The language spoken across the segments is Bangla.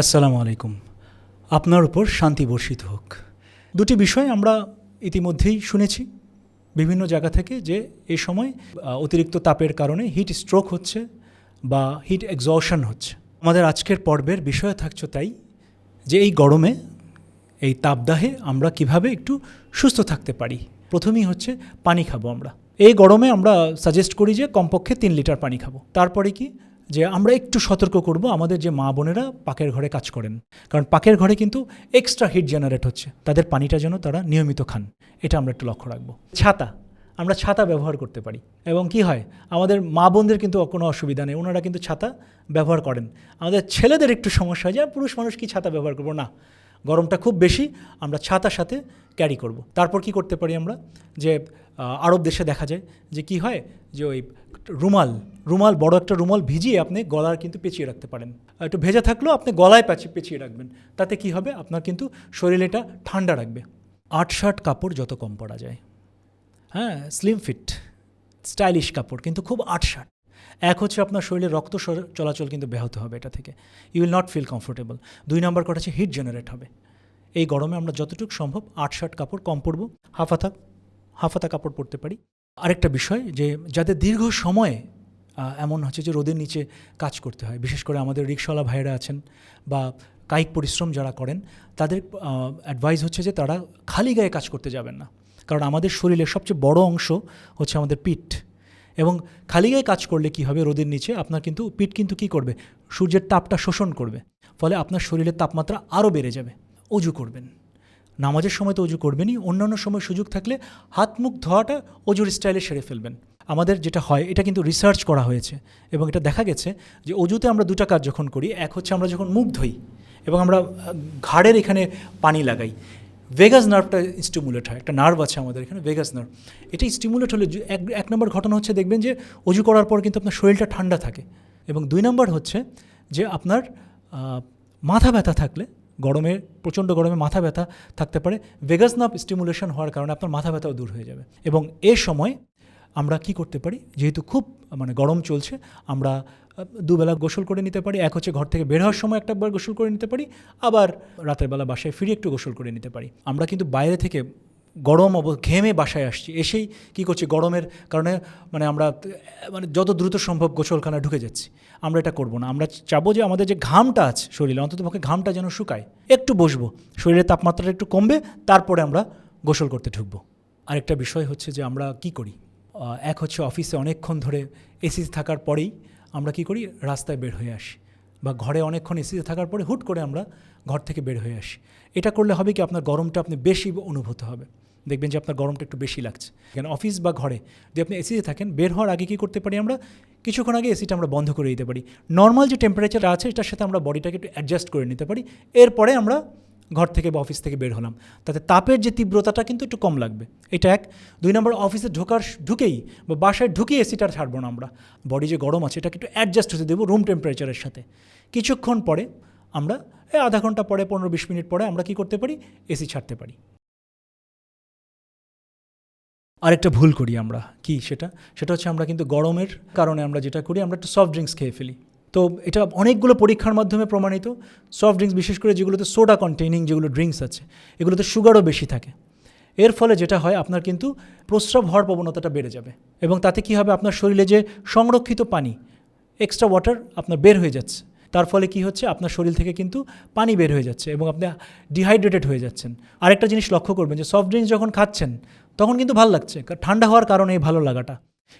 আসসালামু আলাইকুম। আপনার উপর শান্তি বর্ষিত হোক। দুটি বিষয় আমরা ইতিমধ্যেই শুনেছি বিভিন্ন জায়গা থেকে যে এই সময় অতিরিক্ত তাপের কারণে হিট স্ট্রোক হচ্ছে বা হিট এক্সশন হচ্ছে। আমাদের আজকের পর্বের বিষয় থাকছে তাই যে এই গরমে, এই তাপদাহে আমরা কীভাবে একটু সুস্থ থাকতে পারি। প্রথমেই হচ্ছে পানি খাব আমরা। এই গরমে আমরা সাজেস্ট করি যে কমপক্ষে তিন লিটার পানি খাব। তারপরে কি? যে আমরা একটু সতর্ক করব, আমাদের যে মা বোনেরা পাকের ঘরে কাজ করেন। কারণ পাকের ঘরে কিন্তু এক্সট্রা হিট জেনারেট হচ্ছে। তাদের পানিটা যেন তারা নিয়মিত খান। এটা আমরা একটু লক্ষ্য রাখব। ছাতা। আমরা ছাতা ব্যবহার করতে পারি। এবং কি হয়? আমাদের মা বোনদের কিন্তু কোনো অসুবিধা নেই। ওনারা কিন্তু ছাতা ব্যবহার করেন। আমাদের ছেলেদের একটু সমস্যা হয় যে পুরুষ মানুষ কি ছাতা ব্যবহার করব? না। গরমটা খুব বেশি, আমরা ছাতার সাথে ক্যারি করব। তারপর কি করতে পারি আমরা? যে আরব দেশে দেখা যায় যে কি হয়? যে ওই রুমাল রুমাল, বড় একটা রুমাল ভিজিয়ে আপনি গলার কিন্তু পেঁচিয়ে রাখতে পারেন। একটু ভেজা থাকলেও আপনি গলায় পেঁচিয়ে পেঁচিয়ে রাখবেন। তাতে কি হবে? আপনার কিন্তু শরীর এটা ঠান্ডা রাখবে। আট শার্ট কাপড় যত কম পরা যায়। হ্যাঁ স্লিম ফিট স্টাইলিশ কাপড়, কিন্তু খুব আট শার্ট এক হচ্ছে আপনার শরীরে রক্ত চলাচল কিন্তু ব্যাহত হবে এটা থেকে। You will not feel comfortable দুই নম্বর কথা হচ্ছে হিট জেনারেট হবে। এই গরমে আমরা যতটুকু সম্ভব আট শার্ট কাপড় কম পরবো। হাফাতা হাফাতা কাপড় পরতে পারি। আরেকটা বিষয় যে যাদের দীর্ঘ সময়ে এমন হচ্ছে যে রোদের নিচে কাজ করতে হয়, বিশেষ করে আমাদের রিক্সাওয়ালা ভাইয়েরা আছেন বা কায়িক পরিশ্রম যারা করেন, তাদের অ্যাডভাইস হচ্ছে যে তারা খালি গায়ে কাজ করতে যাবেন না। কারণ আমাদের শরীরের সবচেয়ে বড় অংশ হচ্ছে আমাদের পিঠ। এবং খালি গায়ে কাজ করলে কি হবে রোদের নিচে? আপনার কিন্তু, পিঠ কিন্তু কি করবে? সূর্যের তাপটা শোষণ করবে। ফলে আপনার শরীরের তাপমাত্রা আরও বেড়ে যাবে। অজু করবেন। নামাজের সময় তো অজু করবেনই, অন্যান্য সময় সুযোগ থাকলে হাত মুখ ধোয়াটা অজুর স্টাইলে সেরে ফেলবেন। আমাদের যেটা হয়, এটা কিন্তু রিসার্চ করা হয়েছে এবং এটা দেখা গেছে যে অজুতে আমরা দুটা কাজ যখন করি, এক হচ্ছে আমরা যখন মুখ ধুই এবং আমরা ঘাড়ের এখানে পানি লাগাই। ভেগাস নার্ভটা স্টিমুলেট হয়, একটা নার্ভ আছে আমাদের এখানে ভেগাস নার্ভ এটা স্টিমুলেট হলে এক এক নম্বর ঘটনা হচ্ছে দেখবেন যে অজু করার পর কিন্তু আপনার শরীরটা ঠান্ডা থাকে এবং দুই নম্বর হচ্ছে যে আপনার মাথা ব্যথা থাকলে গরমে, প্রচণ্ড গরমে মাথা ব্যথা থাকতে পারে। ভেগাস নাপ স্টিমুলেশন হওয়ার কারণে আপনার মাথা ব্যথাও দূর হয়ে যাবে। এবং এ সময় আমরা কি করতে পারি? যেহেতু খুব মানে গরম চলছে, আমরা দুবেলা গোসল করে নিতে পারি। এক হচ্ছে ঘর থেকে বের হওয়ার সময় একটাবার গোসল করে নিতে পারি। আবার রাতের বেলা বাসায় ফিরে একটু গোসল করে নিতে পারি। আমরা কিন্তু বাইরে থেকে গরম অব, ঘেমে বাসায় আসছি। এসেই কি করছি? গরমের কারণে মানে আমরা মানে যত দ্রুত সম্ভব গোসলখানায় ঢুকে যাচ্ছি। আমরা এটা করব না। আমরা চাবো যে আমাদের যে ঘামটা আছে শরীরে, অন্তত পক্ষে ঘামটা যেন শুকায়। একটু বসবো। শরীরের তাপমাত্রাটা একটু কমবে, তারপরে আমরা গোসল করতে ঢুকবো। আরেকটা বিষয় হচ্ছে যে আমরা কি করি? এক হচ্ছে অফিসে অনেকক্ষণ ধরে এসি থাকার পরেই আমরা কি করি? রাস্তায় বের হয়ে আসি। বা ঘরে অনেকক্ষণ এসিতে থাকার পরে হুট করে আমরা ঘর থেকে বের হয়ে আসি। এটা করলে হবে কি? আপনার গরমটা আপনি বেশি অনুভূত হবে। দেখবেন যে আপনার গরমটা একটু বেশি লাগছে। কেন অফিস বা ঘরে যদি আপনি এসিতে থাকেন, বের হওয়ার আগে কী করতে পারি আমরা? কিছুক্ষণ আগে এসিটা আমরা বন্ধ করে দিতে পারি। নর্মাল যে টেম্পারেচারটা আছে, এটার সাথে আমরা বডিটাকে একটু অ্যাডজাস্ট করে নিতে পারি। এরপরে আমরা ঘর থেকে বা অফিস থেকে বের হলাম। তাতে তাপের যে তীব্রতাটা কিন্তু একটু কম লাগবে। এটা এক। দুই নম্বর অফিসে ঢোকার ঢুকেই বা বাসায় ঢুকেই এসিটা ছাড়বো না আমরা। বডি যে গরম আছে, এটাকে একটু অ্যাডজাস্ট হতে দেবো রুম টেম্পারেচারের সাথে। কিছুক্ষণ পরে আমরা আধা ঘণ্টা পরে, পনেরো বিশ মিনিট পরে আমরা কি করতে পারি? এসি ছাড়তে পারি। আরেকটা ভুল করি আমরা। কি সেটা? সেটা হচ্ছে আমরা কিন্তু গরমের কারণে আমরা যেটা করি, আমরা একটু সফট ড্রিঙ্কস খেয়ে ফেলি। তো এটা অনেকগুলো পরীক্ষার মাধ্যমে প্রমাণিত। সফট ড্রিঙ্কস বিশেষ করে যেগুলোতে সোডা কন্টেইনিং যেগুলো ড্রিঙ্কস আছে, এগুলোতে সুগারও বেশি থাকে। এর ফলে যেটা হয়, আপনার কিন্তু প্রস্রাব হওয়ার প্রবণতাটা বেড়ে যাবে এবং তাতে কি হবে? আপনার শরীরে যে সংরক্ষিত পানি এক্সট্রা ওয়াটার আপনার বের হয়ে যাচ্ছে। তার ফলে কি হচ্ছে? আপনার শরীর থেকে কিন্তু পানি বের হয়ে যাচ্ছে এবং আপনি ডিহাইড্রেটেড হয়ে যাচ্ছেন। আরেকটা জিনিস লক্ষ্য করবেন যে সফট ড্রিঙ্কস যখন খাচ্ছেন তখন কিন্তু ভালো লাগছে ঠান্ডা হওয়ার কারণে এই ভালো লাগাটা।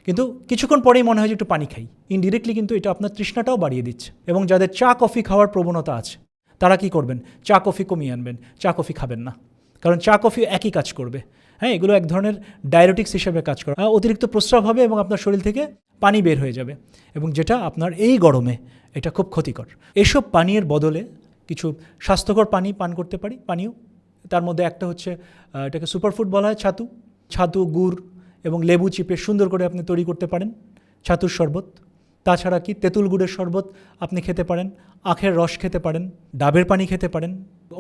কিন্তু কিছুক্ষণ পরেই মনে হয় যে একটু পানি খাই। ইনডিরেক্টলি কিন্তু এটা আপনার তৃষ্ণাটাও বাড়িয়ে দিচ্ছে। এবং যাদের চা, কফি খাওয়ার প্রবণতা আছে, তারা কি করবেন? চা, কফি কমিয়ে আনবেন, চা, কফি খাবেন না। কারণ চা কফি একই কাজ করবে। হ্যাঁ এগুলো এক ধরনের ডায়রেটিক্স হিসেবে কাজ করে। অতিরিক্ত প্রস্রাব হবে এবং আপনার শরীর থেকে পানি বের হয়ে যাবে। এবং যেটা আপনার এই গরমে, এটা খুব ক্ষতিকর। এসব পানীয়ের বদলে কিছু স্বাস্থ্যকর পানি পান করতে পারি, পানীয়। তার মধ্যে একটা হচ্ছে এটাকে সুপারফুড বলা হয়, ছাতু। ছাতু, গুড় এবং লেবু চিপে সুন্দর করে আপনি তৈরি করতে পারেন ছাতুর শরবত। তাছাড়া কি তেঁতুল গুড়ের শরবত আপনি খেতে পারেন, আখের রস খেতে পারেন, ডাবের পানি খেতে পারেন,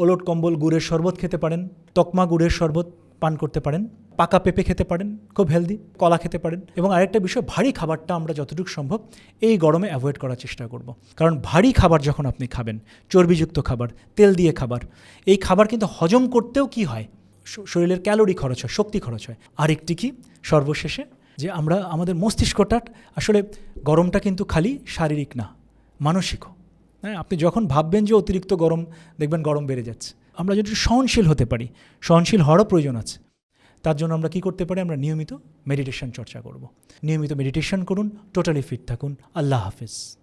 ওলট কম্বল গুড়ের শরবত খেতে পারেন, তকমা গুড়ের শরবত পান করতে পারেন, পাকা পেঁপে খেতে পারেন, খুব হেলদি কলা খেতে পারেন এবং আরেকটা বিষয়, ভারী খাবারটা আমরা যতটুকু সম্ভব এই গরমে অ্যাভয়েড করার চেষ্টা করব। কারণ ভারী খাবার যখন আপনি খাবেন, চর্বিযুক্ত খাবার, তেল দিয়ে খাবার, এই খাবার কিন্তু হজম করতেও কি হয়? শরীরের ক্যালোরি খরচ হয়, শক্তি খরচ হয়। আরেকটি কি? সর্বশেষে যে আমরা, আমাদের মস্তিষ্কটা আসলে গরমটা কিন্তু খালি শারীরিক না, মানসিকও। হ্যাঁ আপনি যখন ভাববেন যে অতিরিক্ত গরম, দেখবেন গরম বেড়ে যাচ্ছে। আমরা যদি সহনশীল হতে পারি, সহনশীল হওয়ারও প্রয়োজন আছে। তার জন্য আমরা কি করতে পারি? আমরা নিয়মিত মেডিটেশন চর্চা করব। নিয়মিত মেডিটেশন করুন টোটালি ফিট থাকুন। আল্লাহ হাফিজ।